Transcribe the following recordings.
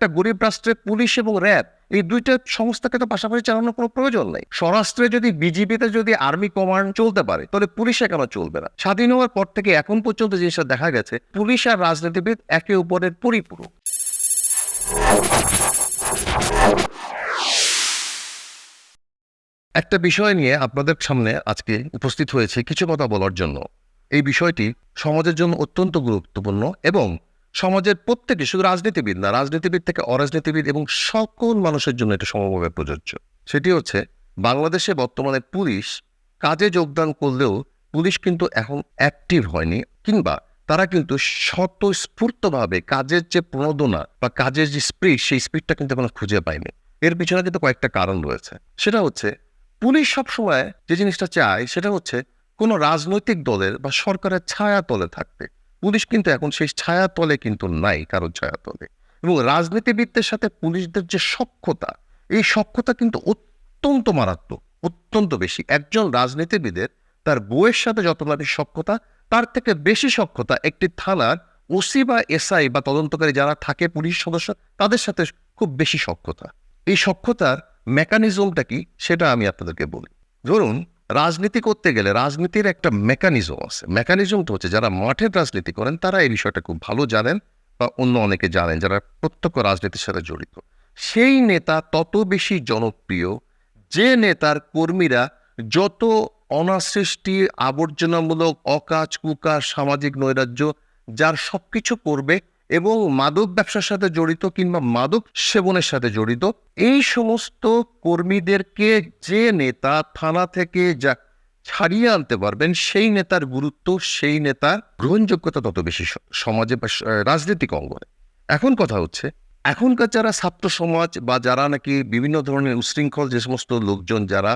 একটা গরিব রাষ্ট্রে পুলিশ এবং র্যাব, এই দুইটা সংস্থাকে তো পাশাপাশি চালানোর কোনো প্রয়োজন নেই। স্বরাষ্ট্রে যদি বিজিবিতে যদি আর্মি কমান্ড চলতে পারে, তাহলে পুলিশে কেন চলবে না? স্বাধীন হওয়ার পর থেকে এখন পর্যন্ত জিনিসটা দেখা গেছে, পুলিশ আর রাজনীতিবিদ একে উপরের পরিপূরক। একটা বিষয় নিয়ে আপনাদের সামনে আজকে উপস্থিত হয়েছে কিছু কথা বলার জন্য। এই বিষয়টি সমাজের জন্য অত্যন্ত গুরুত্বপূর্ণ এবং সমাজের প্রত্যেকে, শুধু রাজনীতিবিদ না, রাজনীতিবিদ থেকে অরাজনীতিবিদ এবং সকল মানুষের জন্য এটা সমভাবে প্রযোজ্য। সেটি হচ্ছে, বাংলাদেশে বর্তমানে পুলিশ কাজে যোগদান করলেও পুলিশ কিন্তু এখন অ্যাক্টিভ হয়নি, কিংবা তারা কিন্তু স্বতঃস্ফূর্তভাবে কাজের যে প্রণোদনা বা কাজের যে স্পিড, সেই স্পিডটা কিন্তু এখন খুঁজে পায়নি। এর পিছনে কিন্তু কয়েকটা কারণ রয়েছে। সেটা হচ্ছে, পুলিশ সবসময় যে জিনিসটা চায়, সেটা হচ্ছে কোনো রাজনৈতিক দলের বা সরকারের ছায়া তলে থাকতে। পুলিশ কিন্তু এখন সেই ছায়া তলে কিন্তু নাই কারোর ছায়া তলে এবং রাজনীতিবিদদের সাথে পুলিশদের যে সক্ষতা এই সক্ষতা কিন্তু অত্যন্ত মারাত্মক, অত্যন্ত বেশি। একজন রাজনীতিবিদের তার বউয়ের সাথে যত না বেশি সক্ষতা তার থেকে বেশি সক্ষতা একটি থানার ওসি বা এসআই বা তদন্তকারী যারা থাকে পুলিশ সদস্য, তাদের সাথে খুব বেশি সক্ষতা এই সক্ষতার মেকানিজমটা কি, সেটা আমি আপনাদেরকে বলি। ধরুন রাজনীতি করতে গেলে রাজনীতির একটা মেকানিজম আছে। মেকানিজমটা হচ্ছে যারা মাঠের রাজনীতি করেন, তারা এই বিষয়টা খুব ভালো জানেন বা অন্য অনেকে জানেন যারা প্রত্যক্ষ রাজনীতির সাথে জড়িত। সেই নেতা তত বেশি জনপ্রিয়, যে নেতার কর্মীরা যত অনাসৃষ্টি, আবর্জনামূলক অকাজ কুকাজ সামাজিক নৈরাজ্য, যার সবকিছু করবে এবং মাদক ব্যবসার সাথে জড়িত কিংবা মাদক সেবনের সাথে জড়িত, এই সমস্ত কর্মীদেরকে যে নেতা থানা থেকে যা ছাড়িয়ে আনতে পারবেন, সেই নেতার গুরুত্ব, সেই নেতার গ্রহণযোগ্যতা তত বেশি সমাজে রাজনৈতিক অঙ্গনে। এখন কথা হচ্ছে, এখনকার যারা ছাত্র সমাজ বা যারা নাকি বিভিন্ন ধরনের উশৃঙ্খল যে সমস্ত লোকজন যারা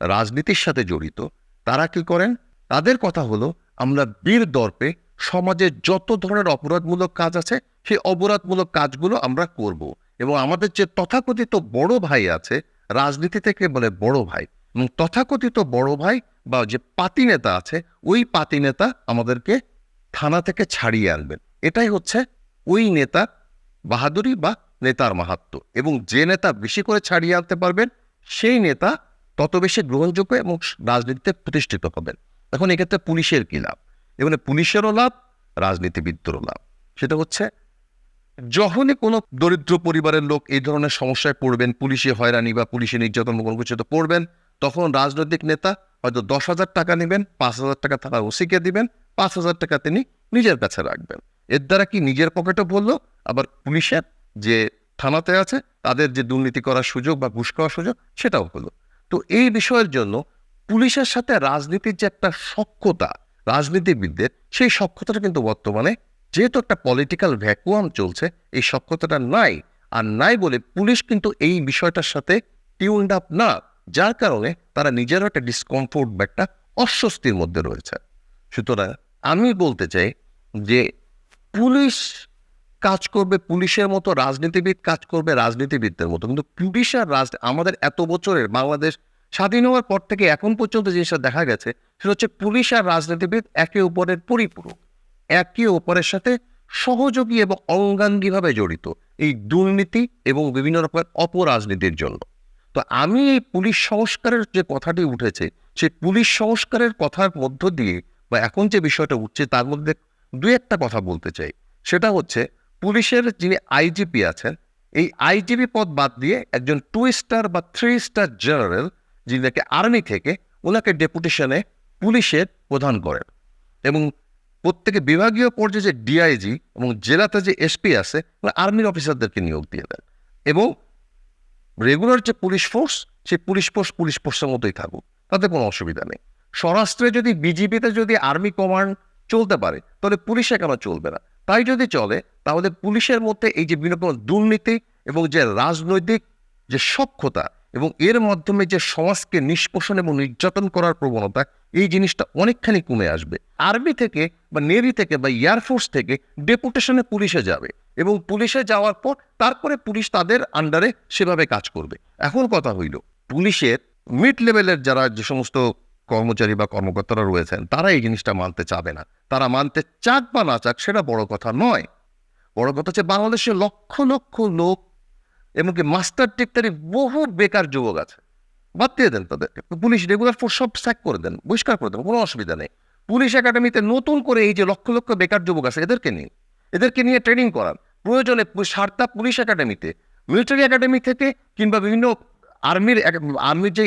রাজনীতির সাথে জড়িত, তারা কি করেন? তাদের কথা হলো, আমরা বীর দর্পে সমাজে যত ধরনের অপরাধমূলক কাজ আছে, সেই অপরাধমূলক কাজগুলো আমরা করব। এবং আমাদের যে তথাকথিত বড় ভাই আছে, রাজনীতি থেকে বলে বড় ভাই, এবং তথাকথিত বড় ভাই বা যে পাতি নেতা আছে, ওই পাতি নেতা আমাদেরকে থানা থেকে ছাড়িয়ে আনবেন। এটাই হচ্ছে ওই নেতা বাহাদুরি বা নেতার মাহাত্ম। এবং যে নেতা বেশি করে ছাড়িয়ে আনতে পারবেন, সেই নেতা তত বেশি গ্রহণযোগ্য এবং রাজনীতিতে প্রতিষ্ঠিত হবেন। এখন এক্ষেত্রে পুলিশের কি লাভ? এখানে পুলিশেরও লাভ, রাজনীতিবিদদেরও লাভ। সেটা হচ্ছে, যখনই কোনো দরিদ্র পরিবারের লোক এই ধরনের সমস্যায় পড়বেন, পুলিশে হয়রানি বা পুলিশে নির্যাতন কোনো কিছুতে পড়বেন, তখন রাজনৈতিক নেতা হয়তো দশ হাজার টাকা নেবেন, পাঁচ হাজার টাকা থানার ওসিকে দিবেন, পাঁচ হাজার টাকা তিনি নিজের কাছে রাখবেন। এর দ্বারা কি নিজের পকেটও বলল আবার পুলিশের যে থানাতে আছে, তাদের যে দুর্নীতি করার সুযোগ বা ঘুষ খাওয়ার সুযোগ, সেটাও হলো। তো এই বিষয়ের জন্য পুলিশের সাথে রাজনীতির যে একটা সক্ষতা রাজনীতিবিদদের সেই সক্ষতাটা কিন্তু বর্তমানে যেহেতু একটা পলিটিক্যাল ভ্যাকুয়াম চলছে, এই সক্ষতাটা নাই আর নাই বলে পুলিশ কিন্তু এই বিষয়টার সাথে টিউন্ড আপ না। যার কারণে তারা নিজেরও একটা ডিসকমফোর্ট বা একটা অস্বস্তির মধ্যে রয়েছে। সুতরাং আমি বলতে চাই যে পুলিশ কাজ করবে, পুলিশের মতো রাজনীতিবিদ কাজ করবে রাজনীতিবিদদের মতো। কিন্তু পুলিশ আর রাজ আমাদের এত বছরের বাংলাদেশ স্বাধীন হওয়ার পর থেকে এখন পর্যন্ত জিনিসটা দেখা গেছে, সেটা হচ্ছে পুলিশ আর রাজনীতিবিদ একে অপরের পরিপূরক, একে অপরের সাথে সহযোগী এবং অঙ্গাঙ্গিভাবে জড়িত এই দুর্নীতি এবং বিভিন্ন রকমের অপরাজনীতির জন্য। তো আমি এই পুলিশ সংস্কারের যে কথাটি উঠেছে, সেই পুলিশ সংস্কারের কথার মধ্য দিয়ে বা এখন যে বিষয়টা উঠছে, তার মধ্যে দু একটা কথা বলতে চাই। সেটা হচ্ছে, পুলিশের যিনি আইজিপি আছেন, এই আইজিপি পদ বাদ দিয়ে একজন টু স্টার বা থ্রি স্টার জেনারেল যিনি আর্মি থেকে ওনাকে ডেপুটেশনে পুলিশের প্রধান করেন। এবং প্রত্যেকে বিভাগীয় পর্যায়ে যে ডিআইজি এবং জেলাতে যে এসপি আছে আর্মির অফিসারদেরকে নিয়োগ দিয়ে দেন। এবং রেগুলার যে পুলিশ ফোর্স, সেই পুলিশ ফোর্স পুলিশ ফোর্সের মতোই থাকুক, তাতে কোনো অসুবিধা নেই। স্বরাষ্ট্রে যদি বিজিবিতে যদি আর্মি কমান্ড চলতে পারে, তাহলে পুলিশে কেন চলবে না। তাই যদি চলে, তাহলে পুলিশের মধ্যে এই যে বিভিন্ন দুর্নীতি এবং যে রাজনৈতিক যে সক্ষতা এবং এর মাধ্যমে যে সমাজকে নিষ্পোষণ এবং নির্যাতন করার প্রবণতা, এই জিনিসটা অনেকখানি কমে আসবে। আর্মি থেকে বা নেভি থেকে বা এয়ারফোর্স থেকে ডেপুটেশনে পুলিশে যাবে এবং পুলিশে যাওয়ার পর তারপরে পুলিশ তাদের আন্ডারে সেভাবে কাজ করবে। এখন কথা হইল, পুলিশের মিড লেভেলের যারা যে সমস্ত কর্মচারী বা কর্মকর্তারা রয়েছেন, তারা এই জিনিসটা মানতে চাবে না। তারা মানতে চাক বা না চাক, সেটা বড় কথা নয়। বড় কথা হচ্ছে বাংলাদেশে লক্ষ লক্ষ লোক এমনকি মাস্টার টেক্টারি বহু বেকার যুবক আছে। বাদ দিয়ে দেন তাদের। পুলিশ রেগুলার ফোর্স সব স্যাক করে দেন, বহিষ্কার করে দেন, কোনো অসুবিধা নেই। পুলিশ একাডেমিতে নতুন করে এই যে লক্ষ লক্ষ বেকার যুবক আছে, এদেরকে নিয়ে এদেরকে নিয়ে ট্রেনিং করান। প্রয়োজনে সারদা পুলিশ একাডেমিতে মিলিটারি একাডেমি থেকে কিংবা বিভিন্ন আর্মির আর্মির যে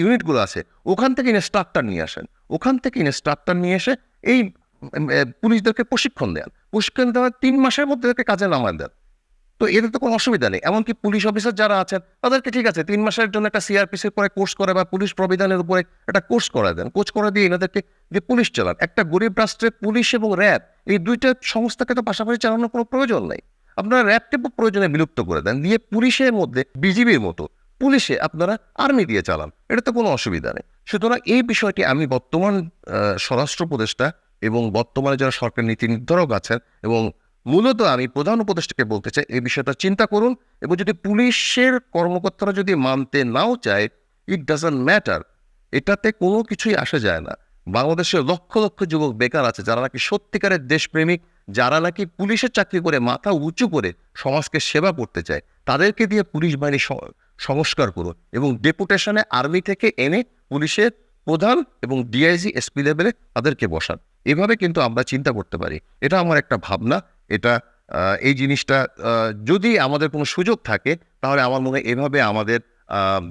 ইউনিটগুলো আছে, ওখান থেকে ইনস্ট্রাক্টর নিয়ে আসেন। ওখান থেকে ইনস্ট্রাক্টর নিয়ে এসে এই পুলিশদেরকে প্রশিক্ষণ দেন। প্রশিক্ষণ দেওয়ার তিন মাসের মধ্যে এদেরকে কাজে নামান দেন। তো এতে তো কোনো অসুবিধা নেই। এমনকি পুলিশ অফিসার যারা আছেন, তাদেরকে ঠিক আছে, তিন মাসের জন্য একটা সিআরপিসির পরে কোর্স করে বা পুলিশ প্রবিধানের উপরে একটা কোর্স করা দেন। কোর্স করে দিয়ে এনাদেরকে যে পুলিশ চালান। একটা গরিব রাষ্ট্রে পুলিশ এবং র্যাব এই দুইটা সংস্থাকে তো পাশাপাশি চালানোর কোনো প্রয়োজন নেই। আপনারা র্যাবকে প্রয়োজনে বিলুপ্ত করে দেন। দিয়ে পুলিশের মধ্যে বিজিবির মতো, পুলিশে আপনারা আর্মি দিয়ে চালান। এটা তো কোনো অসুবিধা নেই। সুতরাং এই বিষয়টি আমি বর্তমান স্বরাষ্ট্র উপদেষ্টা এবং বর্তমানে যারা সরকার নীতি নির্ধারক আছেন এবং মূলত আমি প্রধান উপদেষ্টাকে বলতে চাই, এই বিষয়টা চিন্তা করুন। এবং যদি পুলিশের কর্মকর্তারা যদি মানতে নাও চায় ইট ডাজন্ট ম্যাটার এটাতে কোনো কিছুই আসা যায় না। বাংলাদেশের লক্ষ লক্ষ যুবক বেকার আছে, যারা নাকি সত্যিকারের দেশপ্রেমিক, যারা নাকি পুলিশের চাকরি করে মাথা উঁচু করে সমাজকে সেবা করতে চায়। তাদেরকে দিয়ে পুলিশ বাহিনী সংস্কার করুন এবং ডেপুটেশনে আর্মি থেকে এনে পুলিশের প্রধান এবং ডিআইজি এসপি লেভেলে তাদেরকে বসান। এভাবে কিন্তু আমরা চিন্তা করতে পারি। এটা আমার একটা ভাবনা। এটা এই জিনিসটা যদি আমাদের কোনো সুযোগ থাকে, তাহলে আমার মনে হয় এভাবে আমাদের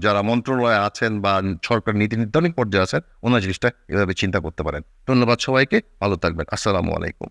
যারা মন্ত্রণালয়ে আছেন বা সরকার নীতি নির্ধারণ পর্যায়ে আছেন, ওনার জিনিসটা এভাবে চিন্তা করতে পারেন। ধন্যবাদ সবাইকে, ভালো থাকবেন। আসসালামু আলাইকুম।